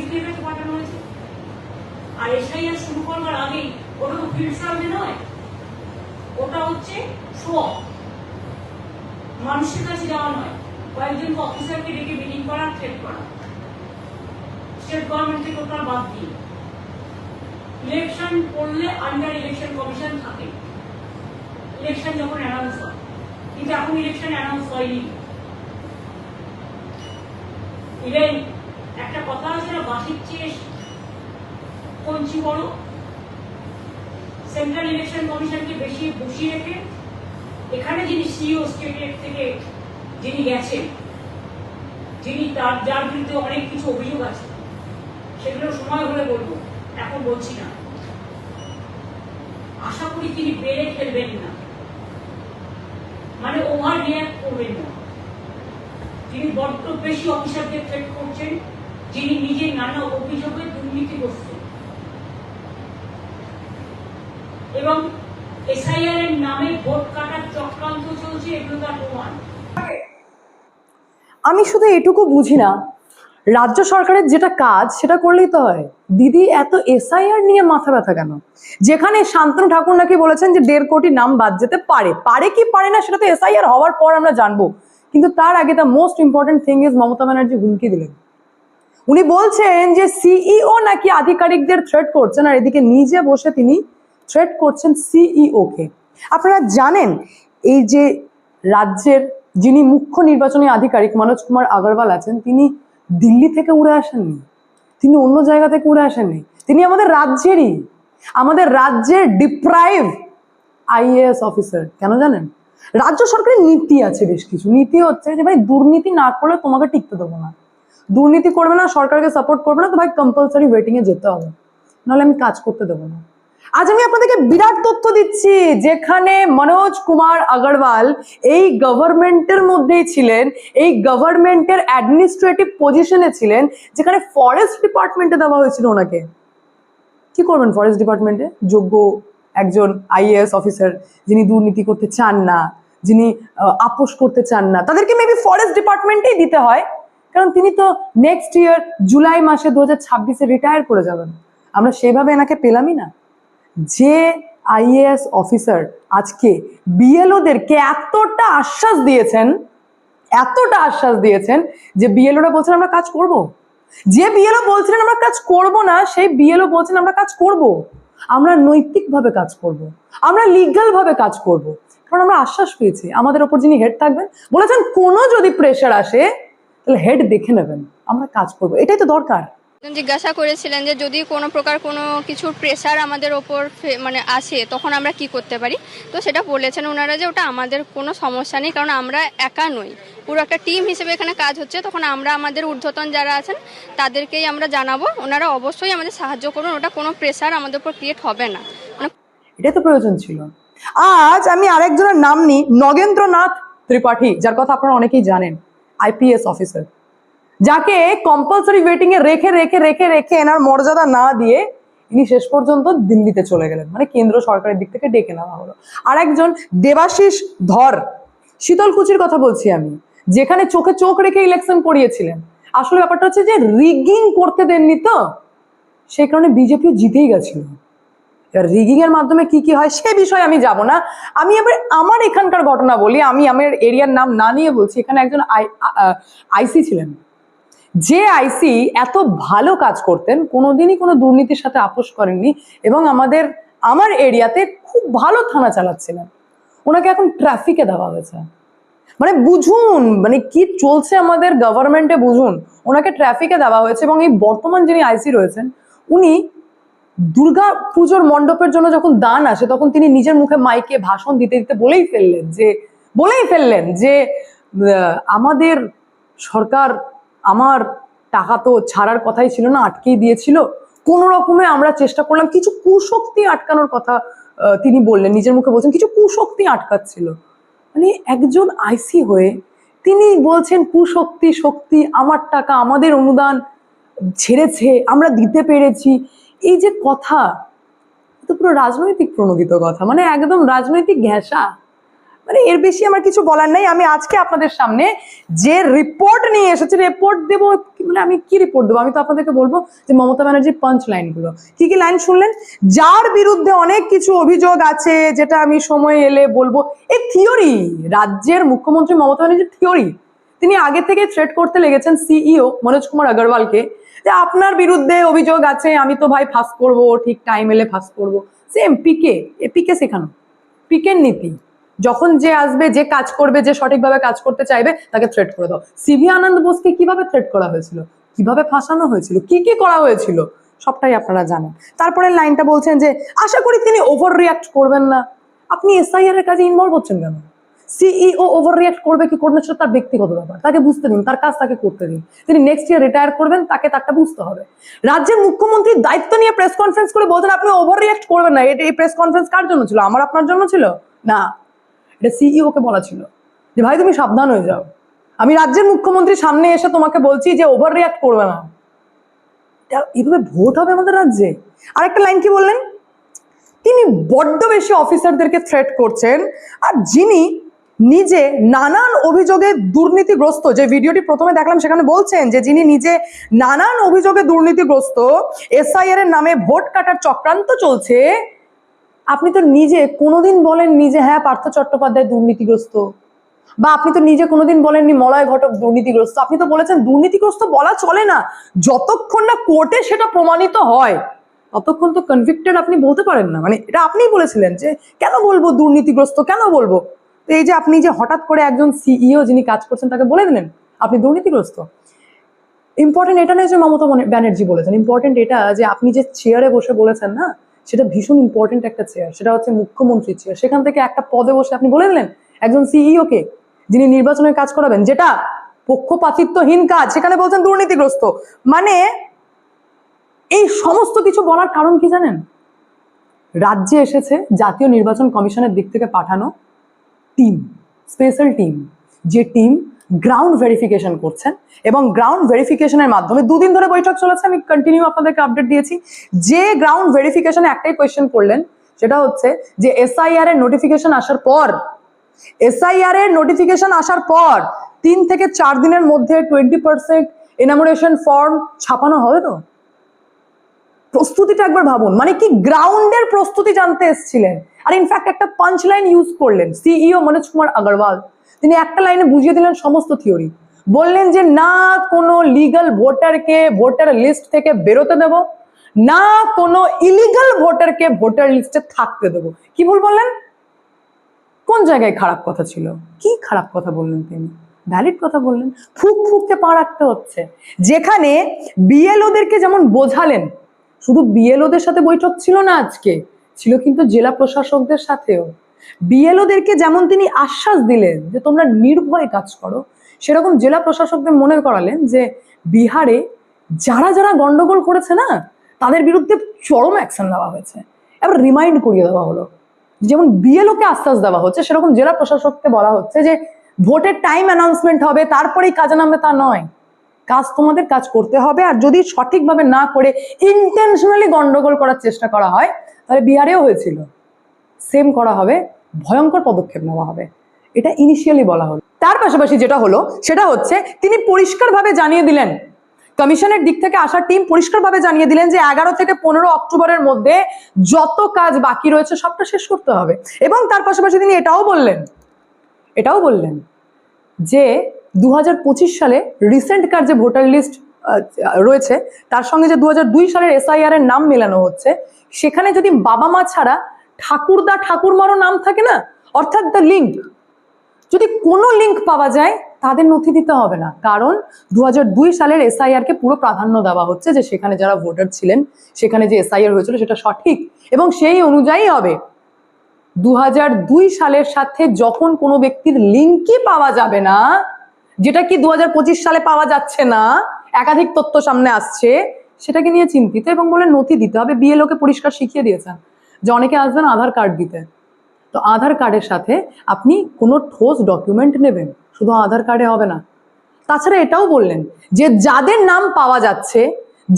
কাছে পাঠানো হয়েছে আর এসআইআর শুরু করবার আগেই ওটা তো ফিল্ড নয়। ওটা হচ্ছে মানুষের কাছে যাওয়া নয়। কয়েকজন অফিসারকে ডেকে মিটিং করা থ্রেট করা। স্টেট গভর্নমেন্ট থেকে ওটা বাদ দিয়ে। ইলেকশন করলে আন্ডার ইলেকশন কমিশন থাকে। ইলেকশন যখন অ্যানাউন্স হয়। কিন্তু এখন ইলেকশন অ্যানাউন্স হয়নি। ইভেন একটা কথা আছে না বাসির চেয়ে কঞ্চি বড়? সেন্ট্রাল ইলেকশন কমিশনকে বেশি বসিয়ে রেখে এখানে যিনি সিইও স্টেটের থেকে যিনি গেছেন, যিনি তার, যার বিরুদ্ধে অনেক কিছু অভিযোগ আছে, সেগুলো সময় হলে বলব, এখন বলছি না। আশা করি তিনি বেড়ে ফেলবেন না। মানে ওভার রিয়াক্ট করবেন না। তিনি বড্ড বেশি অফিসারকে থ্রেট করছেন। যিনি নিজের নানা অভিযোগে দুর্নীতিগ্রস্ত এবং এসআইআর এর নামে ভোট কাটার চক্রান্ত চলছে, এগুলো তার প্রমাণ। আমি শুধু এটুকু বুঝি না, রাজ্য সরকারের যেটা কাজ, সেটা করলেই তো হয়। দিদি, এত এসআইআর নিয়ে মাথা ব্যথা কেন? যেখানে শান্তনু ঠাকুর নাকি বলেছেন যে দেড় কোটি নাম বাদ যেতে পারে। পারে কি পারে না, সেটা তো এসআইআর হওয়ার পর আমরা জানব। কিন্তু তার আগে the most important thing is Mamata Banerjee হুমকি দিলেন। উনি বলছেন যে সিইও নাকি আধিকারিকদের থ্রেট করছেন, আর এদিকে নিজে বসে তিনি থ্রেট করছেন সিইও কে। আপনারা জানেন, এই যে রাজ্যের যিনি মুখ্য নির্বাচনী আধিকারিক মনোজ কুমার আগরওয়াল আছেন, তিনি দিল্লি থেকে উড়ে আসেননি, তিনি অন্য জায়গা থেকে উড়ে আসেননি, তিনি আমাদের রাজ্যেরই, আমাদের রাজ্যের ডিপ্রাইভ আইএএস অফিসার কেন জানেন? রাজ্য সরকারের নীতি আছে বেশ কিছু, নীতি হচ্ছে যে ভাই দুর্নীতি না করলে তোমাকে টিকতে দেবো না। দুর্নীতি করবে না, সরকারকে সাপোর্ট করবে না, তো ভাই কম্পালসারি ওয়েটিং এ যেতে হবে। নাহলে আমি কাজ করতে দেবো না। আজ আমি আপনাদেরকে বিরাট তথ্য দিচ্ছি, যেখানে মনোজ কুমার আগরওয়াল এই গভর্নমেন্টের মধ্যেই ছিলেন, এই গভর্নমেন্টের অ্যাডমিনিস্ট্রেটিভ পজিশনে ছিলেন, যেখানে ফরেস্ট ডিপার্টমেন্টে দেওয়া হয়েছিল ওনাকে। কি করবেন ফরেস্ট ডিপার্টমেন্টে যোগ্য একজন আইএএস অফিসার যিনি দুর্নীতি করতে চান না, যিনি আপোষ করতে চান না, তাদেরকে মেবি ফরেস্ট ডিপার্টমেন্টেই দিতে হয়। কারণ তিনি তো নেক্সট ইয়ার জুলাই মাসে দু হাজার ছাব্বিশে রিটায়ার করে যাবেন। আমরা সেভাবে এনাকে পেলামই না। যে আইএএস অফিসার আজকে বিএলওদেরকে এতটা আশ্বাস দিয়েছেন, এতটা আশ্বাস দিয়েছেন যে বিএলওরা বলছেন, আমরা কাজ করব। যে বিএলও বলছিলেন, আমরা কাজ করব না, সেই বিএলও বলছেন, আমরা কাজ করব। আমরা নৈতিকভাবে কাজ করব। আমরা লিগাল ভাবে কাজ করব। কারণ আমরা আশ্বাস পেয়েছি। আমাদের ওপর যিনি হেড থাকবেন, বলেছেন, কোনো যদি প্রেশার আসে তাহলে হেড দেখে নেবেন আমরা কাজ করব। এটাই তো দরকার। জিজ্ঞাসা করেছিলেন যে যদি কোনো প্রকার কোনো কিছুর প্রেশার আমাদের ওপর মানে আসে তখন আমরা কি করতে পারি? তো সেটা বলেছেন ওনারা যে ওটা আমাদের কোনো সমস্যা নেই কারণ আমরা একা নই। পুরো একটা টিম হিসেবে এখানে কাজ হচ্ছে তখন আমরা আমাদের ঊর্ধ্বতন যারা আছেন তাদেরকেই আমরা জানাব। ওনারা অবশ্যই আমাদের সাহায্য করুন ওটা কোনো প্রেশার আমাদের উপর ক্রিয়েট হবে না। মানে এটাই তো প্রয়োজন ছিল। আজ আমি আরেকজনের নাম নিই নগেন্দ্রনাথ ত্রিপাঠী যার কথা আপনারা অনেকেই জানেন। আইপিএস অফিসার যাকে কম্পালসারি ওয়েটিং এ রেখে রেখে রেখে রেখে এনার মর্যাদা না দিয়ে ইনি শেষ পর্যন্ত দিল্লিতে চলে গেলেন। মানে কেন্দ্র সরকারের দিক থেকে ডেকে নেওয়া হলো। আর একজন দেবাশিস ধর, শীতলকুচির কথা বলছি আমি, যেখানে চোখে চোখ রেখে ইলেকশন করিয়েছিলেন। আসলে ব্যাপারটা হচ্ছে যে রিগিং করতে দেননি তো, সেই কারণে বিজেপিও জিতেই গেছিল। রিগিং এর মাধ্যমে কি কি হয় সে বিষয়ে আমি যাব না। আমি এবার আমার এখানকার ঘটনা বলি, আমি আমার এরিয়ার নাম না নিয়ে বলছি, এখানে একজন আইসি ছিলেন। যে আইসি এত ভালো কাজ করতেন, কোনোদিনই কোনো দুর্নীতির সাথে আপোষ করেননি এবং আমাদের, আমার এরিয়াতে খুব ভালো থানা চালাচ্ছিলেন। ওনাকে এখন ট্রাফিকে দেওয়া হয়েছে। মানে বুঝুন মানে কি চলছে আমাদের গভর্নমেন্টে বুঝুন। ওনাকে ট্রাফিকে দেওয়া হয়েছে এবং এই বর্তমান যিনি আইসি রয়েছেন, উনি দুর্গা পুজোর মণ্ডপের জন্য যখন দান আসে, তখন তিনি নিজের মুখে মাইকে ভাষণ দিতে দিতে বলেই ফেললেন যে, বলেই ফেললেন যে আমাদের সরকার আমার টাকা তো ছাড়ার কথাই ছিল না, আটকেই দিয়েছিল। কোনো রকমে আমরা চেষ্টা করলাম, কিছু কুশক্তি আটকানোর কথা তিনি বললেন, নিজের মুখে বলছেন, কিছু কুশক্তি আটকাচ্ছিল। মানে একজন আইসি হয়ে তিনি বলছেন, কুশক্তি, শক্তি, আমার টাকা, আমাদের অনুদান ছেড়েছে, আমরা দিতে পেরেছি। এই যে কথা তো পুরো রাজনৈতিক প্রণোদিত কথা মানে একদম রাজনৈতিক ঘেঁষা। মানে এর বেশি আমার কিছু বলার নেই, আমি আজকে আপনাদের সামনে যে রিপোর্ট নিয়ে এসেছি রিপোর্ট দেবো মানে আমি কি রিপোর্ট দেবো? আমি তো আপনাদেরকে বলব যে মমতা ব্যানার্জির পাঞ্চ লাইনগুলো কি কি লাইন শুনলেন? যার বিরুদ্ধে অনেক কিছু অভিযোগ আছে, যেটা আমি সময় এলে বলব। এই থিওরি রাজ্যের মুখ্যমন্ত্রী মমতা ব্যানার্জির থিওরি তিনি আগে থেকে থ্রেট করতে লেগেছেন সিইও মনোজ কুমার আগরওয়ালকে। যে আপনার বিরুদ্ধে অভিযোগ আছে, আমি তো ভাই ফাঁস করব, ঠিক টাইম এলে ফাঁস করব। সেম পিকে এ পিকে শেখানো। পিকের নীতি। যখন যে আসবে, যে কাজ করবে, যে সঠিকভাবে কাজ করতে চাইবে, তাকে থ্রেট করে দাও। সিভি আনন্দ বোসকে কীভাবে থ্রেট করা হয়েছিল? কীভাবে ফাঁসানো হয়েছিল? কি কি করা হয়েছিল? সবটাই আপনারা জানেন। তারপরে লাইনটা বলছেন যে, আশা করি তিনি ওভার রিয়াক্ট করবেন না। আপনি এসআইআর এর কাজে ইনভলভ হচ্ছেন কেন? সিইও ওভার রিয়াক্ট করবে কি করবে সেটা তার ব্যক্তিগত ব্যাপার। তাকে বুঝতে দিন, তার কাজ তাকে করতে দিন। তিনি নেক্সট ইয়ার রিটায়ার করবেন, তাকে তারটা বুঝতে হবে। রাজ্যের মুখ্যমন্ত্রীর দায়িত্ব নিয়ে প্রেস কনফারেন্স করে বলতেন আপনি ওভার রিয়াক্ট করবেন না। এটা- এই প্রেস কনফারেন্স কার জন্য ছিল? আমার আপনার জন্য ছিল? না। এটা সিইও কে বলা ছিল। যে, ভাই, তুমি সাবধান হয়ে যাও। আমি রাজ্যের মুখ্যমন্ত্রী সামনে এসে তোমাকে বলছি যে ওভার রিয়াক্ট করবে না। এটা এইভাবে ভোট হবে আমাদের রাজ্যে? আরেকটা লাইন কি বললেন? তিনি বড্ড বেশি অফিসারদেরকে থ্রেট করছেন, আর যিনি নিজে নানান অভিযোগে দুর্নীতিগ্রস্ত, যে ভিডিওটি প্রথমে দেখলাম সেখানে বলছেন যে যিনি নিজে নানান অভিযোগে দুর্নীতিগ্রস্ত, এসআইআর এর নামে ভোট কাটার চক্রান্ত চলছে, আপনি তো নিজে কোনোদিন বলেন নিজে হ্যাঁ পার্থ চট্টোপাধ্যায় দুর্নীতিগ্রস্ত বা আপনি তো নিজে কোনোদিন বলেননি মলয় ঘটক দুর্নীতিগ্রস্ত। আপনি তো বলেছেন দুর্নীতিগ্রস্ত বলা চলে না, যতক্ষণ না কোর্টে সেটা প্রমাণিত হয়, ততক্ষণ তো কনভিক্টেড আপনি বলতে পারেন না। মানে এটা আপনিই বলেছিলেন যে কেন বলব দুর্নীতিগ্রস্ত, কেন বলব? তো এই যে আপনি যে হঠাৎ করে একজন সিইও যিনি কাজ করছেন, তাকে বলে দিলেন, আপনি দুর্নীতিগ্রস্ত। ইম্পর্টেন্ট এটা নয় যে মমতা ব্যানার্জি বলেছেন। ইম্পর্টেন্ট এটা যে আপনি যে চেয়ারে বসে বলেছেন না, সেটা ভীষণ ইম্পর্টেন্ট একটা চেয়ার সেটা হচ্ছে মুখ্যমন্ত্রীর চেয়ার সেখান থেকে একটা পদে বসে আপনি বলে দিলেন, একজন সিইও কে, যিনি নির্বাচনের কাজ করাবেন, যেটা পক্ষপাতিত্বহীন কাজ, সেখানে বলছেন দুর্নীতিগ্রস্ত। মানে এই সমস্ত কিছু বলার কারণ কি জানেন? রাজ্যে এসেছে জাতীয় নির্বাচন কমিশনের দিক থেকে পাঠানো টিম স্পেশাল টিম যে টিম গ্রাউন্ড ভেরিফিকেশন করছেন এবং গ্রাউন্ড ভেরিফিকেশনের মাধ্যমে দুদিন ধরে বৈঠক চলেছে, আমি কন্টিনিউ আপনাদেরকে আপডেট দিয়েছি। যে গ্রাউন্ড ভেরিফিকেশনে একটাই কোয়েশ্চেন করলেন, সেটা হচ্ছে যে এসআইআর এর নোটিফিকেশন আসার পর এসআইআর এর নোটিফিকেশন আসার পর তিন থেকে চার দিনের মধ্যে টোয়েন্টি পার্সেন্ট এনামোরেশন ফর্ম ছাপানো হবে তো? প্রস্তুতিটা একবার ভাবুন। মানে কি গ্রাউন্ডের প্রস্তুতি জানতে এসেছিলেন। আর ইনফ্যাক্ট একটা পাঞ্চ লাইন ইউজ করলেন সিইও মনোজ কুমার আগরওয়াল। তিনি একটা লাইনে বুঝিয়ে দিলেন সমস্ত থিওরি বললেন যে, না, কোনো লিগাল ভোটারকে ভোটার লিস্ট থেকে বেরোতে দেব। না, কোনো ইলিগাল ভোটারকে ভোটার লিস্টে থাকতে দেবো। কি ভুল বললেন? কোন জায়গায় খারাপ কথা ছিল? কি খারাপ কথা বললেন তিনি? ভ্যালিড কথা বললেন। ফুক, ফুককে পা রাখতে হচ্ছে। যেখানে বিএলওদেরকে যেমন বোঝালেন শুধু বিএলওদের সাথে বৈঠক ছিল না আজকে, ছিল কিন্তু জেলা প্রশাসকদের সাথেও। বিএলওদেরকে যেমন তিনি আশ্বাস দিলেন যে তোমরা নির্ভয়ে কাজ করো, সেরকম জেলা প্রশাসকদের মনে করালেন যে বিহারে যারা যারা গন্ডগোল করেছে না, তাদের বিরুদ্ধে চরম অ্যাকশন নেওয়া হয়েছে। এবার রিমাইন্ড করিয়ে দেওয়া হলো। যেমন বিএলওকে আশ্বাস দেওয়া হচ্ছে, সেরকম জেলা প্রশাসককে বলা হচ্ছে যে ভোটের টাইম অ্যানাউন্সমেন্ট হবে, তারপরেই কাজে নামবে তা নয়। কাজ তোমাদের কাজ করতে হবে। আর যদি সঠিকভাবে না করে ইন্টেনশনালি গন্ডগোল করার চেষ্টা করা হয়, তাহলে বিহারেও হয়েছিল। সেম করা হবে, ভয়ঙ্কর পদক্ষেপ নেওয়া হবে। এটা ইনিশিয়ালি বলা হলো। তার পাশাপাশি যেটা হলো, সেটা হচ্ছে তিনি পরিষ্কারভাবে জানিয়ে দিলেন। কমিশনের দিক থেকে আসা টিম পরিষ্কারভাবে জানিয়ে দিলেন যে এগারো থেকে পনেরো অক্টোবরের মধ্যে যত কাজ বাকি রয়েছে, সবটা শেষ করতে হবে। এবং তার পাশাপাশি তিনি এটাও বললেন এটাও বললেন যে দু হাজার পঁচিশ সালে রিসেন্ট কার যে ভোটার লিস্ট রয়েছে, তার সঙ্গে যে দু হাজার দুই সালের এসআইআর এর নাম মেলানো হচ্ছে, সেখানে যদি বাবা মা ছাড়া ঠাকুরদা ঠাকুরমারও নাম থাকে না, অর্থাৎ দ্য লিঙ্ক যদি কোনো লিঙ্ক পাওয়া যায়, তাদের নথি দিতে হবে না। কারণ দু হাজার দুই সালের এসআইআর কে পুরো প্রাধান্য দেওয়া হচ্ছে যে সেখানে যারা ভোটার ছিলেন, সেখানে যে এসআইআর হয়েছিল সেটা সঠিক, এবং সেই অনুযায়ী হবে। দু হাজার দুই সালের সাথে যখন কোনো ব্যক্তির লিঙ্কই পাওয়া যাবে না যেটা কি দু হাজার পঁচিশ সালে পাওয়া যাচ্ছে না, একাধিক তথ্য সামনে আসছে, সেটাকে নিয়ে চিন্তিত এবং বলে নথি দিতে হবে। বিএলওকে পরিষ্কার শিখিয়ে দিয়েছেন যে অনেকে আসবেন আধার কার্ড দিতে। তো আধার কার্ডের সাথে আপনি কোনো ঠোস ডকুমেন্ট নেবেন, শুধু আধার কার্ডে হবে না। তাছাড়া এটাও বললেন যে যাদের নাম পাওয়া যাচ্ছে,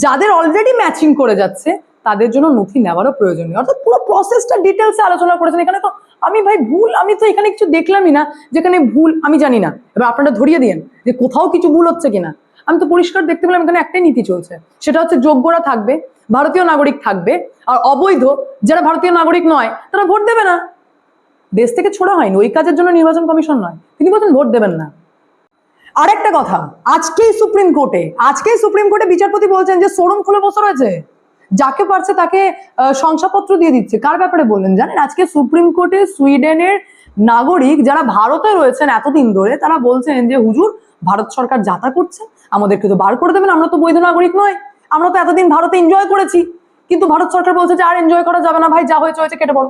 যাদের অলরেডি ম্যাচিং করে যাচ্ছে, তাদের জন্য নথি নেওয়ারও প্রয়োজন নেই। অর্থাৎ পুরো প্রসেসটা ডিটেলসে আলোচনা করেছেন। এখানে তো আমি ভাই ভুল, আমি তো এখানে কিছু দেখলামই না, যেখানে ভুল আমি জানি না। এবার আপনারা ধরিয়ে দিন যে কোথাও কিছু ভুল হচ্ছে কিনা। আমি তো পরিষ্কার দেখতে পেলাম এখানে একটাই নীতি চলছে, সেটা হচ্ছে যোগ্যরা থাকবে, ভারতীয় নাগরিক থাকবে, আর অবৈধ, যারা ভারতীয় নাগরিক নয়, তারা ভোট দেবে না। দেশ থেকে ছোড়া হয়নি, ওই কাজের জন্য নির্বাচন কমিশন নয়, তিনি বলছেন ভোট দেবেন না। আরেকটা কথা, আজকেই সুপ্রিম কোর্টে, আজকেই সুপ্রিম কোর্টে বিচারপতি বলছেন যে শোরুম খুলে বসে রয়েছে। যাকে পারছে তাকে শংসাপত্র দিয়ে দিচ্ছে। কার ব্যাপারে বললেন জানেন? আজকে সুপ্রিম কোর্টে সুইডেনের নাগরিক যারা ভারতে রয়েছেন এতদিন ধরে, তারা বলছেন যে, হুজুর, ভারত সরকার যাতা করছে, আমাদেরকে তো বার করে দেবেন। আমরা তো বৈধ নাগরিক নয় আমরা তো এতদিন ভারতে এনজয় করেছি। কিন্তু ভারত সরকার বলছে যে, আর এনজয় করা যাবে না। ভাই, যা হয়েছে হয়েছে, কেটে পড়ো।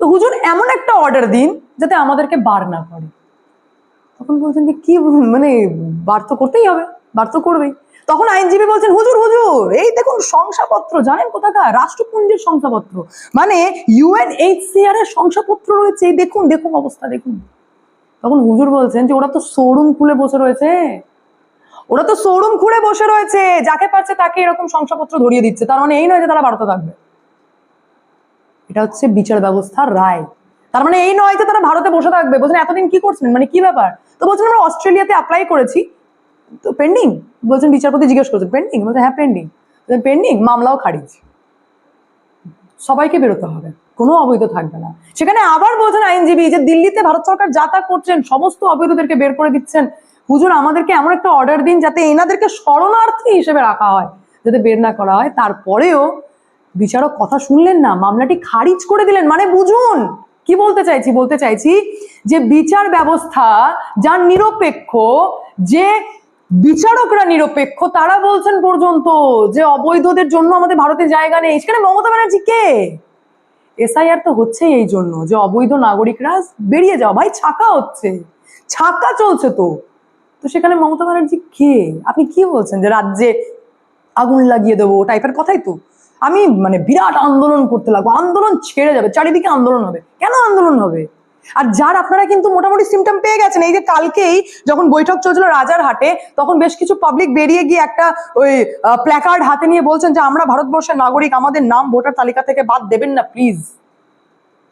তো হুজুর, এমন একটা অর্ডার দিন যাতে আমাদেরকে বার না করে। তখন বলছেন যে, কি মানে বার তো করতেই হবে। বার তো করবেই। তখন আইনজীবী বলছেন, হুজুর হুজুর, এই দেখুন শংসাপত্র, জানেন কোথাকার? রাষ্ট্রপুঞ্জের শংসাপত্র। মানে ইউএনএইচসিআর এর শংসাপত্র রয়েছে, এই দেখুন দেখুন অবস্থা, দেখুন। তখন হুজুর বলছেন যে, ওরা তো শোরুম খুলে বসে রয়েছে। ওরা তো শোরুম খুলে বসে রয়েছে। যাকে পারছে তাকে এরকম শংসাপত্র ধরিয়ে দিচ্ছে। তার মানে এই নয় যে তারা ভারতে থাকবে। এটা হচ্ছে বিচার ব্যবস্থার রায়। তার মানে এই নয় যে তারা ভারতে বসে থাকবে। বলছেন, এতদিন কি করছিলেন? মানে কি ব্যাপার? তো বলছেন, আমরা অস্ট্রেলিয়াতে অ্যাপ্লাই করেছি। তো পেন্ডিং বলছেন বিচারপতি জিজ্ঞেস করছেন পেন্ডিং বলছেন হ্যাঁ পেন্ডিং পেন্ডিং মামলাও খারিজ। সবাইকে বেরোতে হবে। কোনো অবৈধ থাকবে না। সেখানে আবার বলছেন আইনজীবী যে দিল্লিতে ভারত সরকার যাতায়াত করছেন, সমস্ত অবৈধদেরকে বের করে দিচ্ছেন। হুজুর, আমাদেরকে এমন একটা অর্ডার দিন যাতে এনাদেরকে শরণার্থী হিসেবে রাখা হয়, যাতে বের না করা হয়। তারপরেও বিচারক কথা শুনলেন না, মামলাটি খারিজ করে দিলেন। মানে বুঝুন, কি বলতে চাইছি? বলতে চাইছি যে বিচার ব্যবস্থা যার নিরপেক্ষ, যে বিচারকরা নিরপেক্ষ, তারা বলছেন পর্যন্ত যে অবৈধদের জন্য আমাদের ভারতে জায়গা নেই। সেখানে মমতা ব্যানার্জি কে? এসআইআর তো হচ্ছেই এই জন্য যে অবৈধ নাগরিকরা বেরিয়ে যাওয়া। ভাই, ছাকা হচ্ছে। ছাকা চলছে তো। তো সেখানে মমতা ব্যানার্জি কে? আপনি কি বলছেন যে রাজ্যে আগুন লাগিয়ে দেবো টাইপের কথাই তো? আমি মানে বিরাট আন্দোলন করতে লাগবো। আন্দোলন ছেড়ে যাবে, চারিদিকে আন্দোলন হবে। কেন আন্দোলন হবে? আর যার আপনারা কিন্তু মোটামুটি সিমটম পেয়ে গেছেন, এই যে কালকেই যখন বৈঠক চলছিল রাজার হাটে, তখন বেশ কিছু পাবলিক বেরিয়ে গিয়ে একটা ওই প্ল্যাকার্ড হাতে নিয়ে বলছেন যে, আমরা ভারতবর্ষের নাগরিক, আমাদের নাম ভোটার তালিকা থেকে বাদ দেবেন না প্লিজ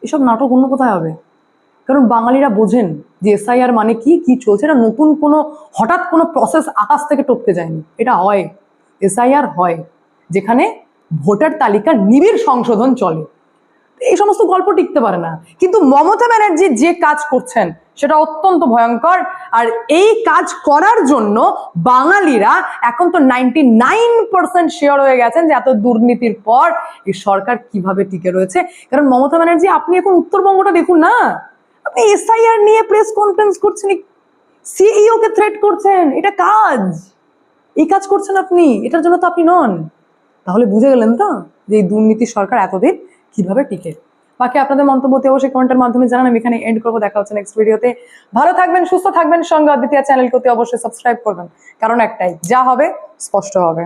এসব নাটক অন্য কোথায় হবে? কারণ বাঙালিরা বোঝেন যে এসআইআর মানে কি কি চলছে, এটা নতুন কোনো, হঠাৎ কোনো প্রসেস আকাশ থেকে টপকে যায়নি। এটা হয় এসআইআর হয়, যেখানে ভোটার তালিকার নিবিড় সংশোধন চলে। এই সমস্ত গল্প টিকতে পারে না। কিন্তু মমতা ব্যানার্জি যে কাজ করছেন, সেটা অত্যন্ত ভয়ঙ্কর। আর এই কাজ করার জন্য বাঙালিরা এখন তো নাইনটি নাইন পার্সেন্ট শেয়ার হয়ে গেছেন যে এত দুর্নীতির পর এই সরকার কীভাবে টিকে রয়েছে। কারণ মমতা ব্যানার্জি, আপনি এখন উত্তরবঙ্গটা দেখুন না। আপনি এসআইআর নিয়ে প্রেস কনফারেন্স করছেন সিইও কে থ্রেট করছেন, এটা কাজ। এই কাজ করছেন আপনি, এটার জন্য তো আপনি নন। তাহলে বুঝে গেলেন তো যে এই দুর্নীতি সরকার এতদিন কীভাবে টিকে? বাকি আপনাদের মন্তব্যতে অবশ্যই কমেন্টের মাধ্যমে জানান, আমি এখানে এন্ড করব, দেখা হচ্ছে নেক্সট ভিডিওতে ভালো থাকবেন, সুস্থ থাকবেন, সঙ্গে অদ্বিতীয় চ্যানেলকে অবশ্যই সাবস্ক্রাইব করবেন, কারণ একটাই, যা হবে, স্পষ্ট হবে।